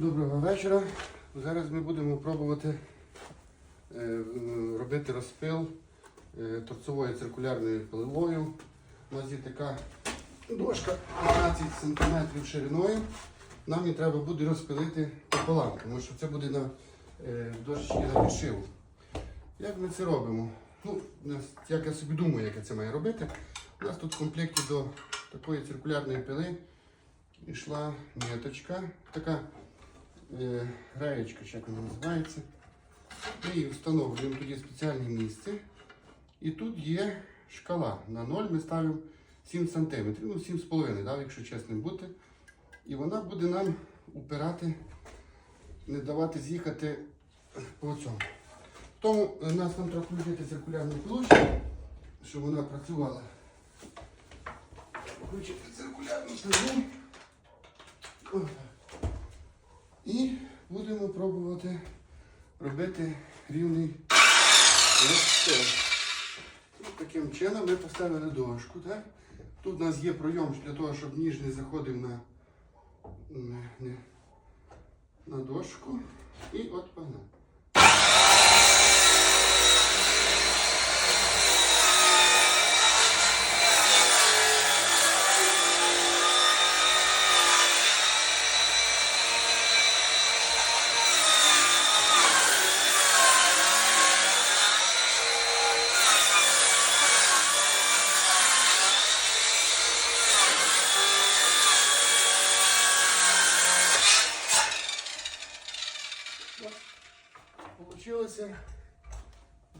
Доброго вечора. Зараз ми будемо пробувати е, робити розпил е, торцевою циркулярною пиловою. У нас є така дошка 12 см шириною. Нам її треба буде розпилити пополам, тому що це буде на е, дошці на підшиву. Як ми це робимо? Ну, як я собі думаю, як я це маю робити. У нас тут в комплекті до такої циркулярної пили йшла ниточка, така е, граєчка, чи як вона називається. Ми її встановлюємо тоді спеціальне місце. І тут є шкала. На 0 ми ставимо 7 см, ну 7,5, да, якщо чесним бути. І вона буде нам упирати, не давати з'їхати по цьому. Тому е, нас нам треба включити циркулярну площу, щоб вона працювала. Включити циркулярну пилу. І будемо пробувати робити рівний розстил. От Таким чином ми поставили дошку. Так? Тут у нас є пройом для того, щоб ніж не заходив на, на, на дошку. І от погнали. Получилося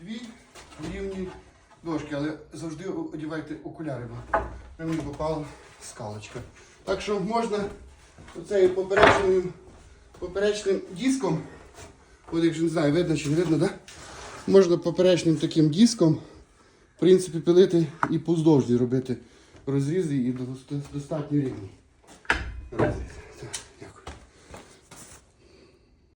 дві рівні дошки, але завжди одягайте окуляри, бо мені попала скалочка. Так що можна оцею поперечним, поперечним диском, от якщо не знаю, видно чи не видно, да? можна поперечним таким диском в принципі, пилити і поздовжні робити розрізи і достатньо рівні. Розрізи.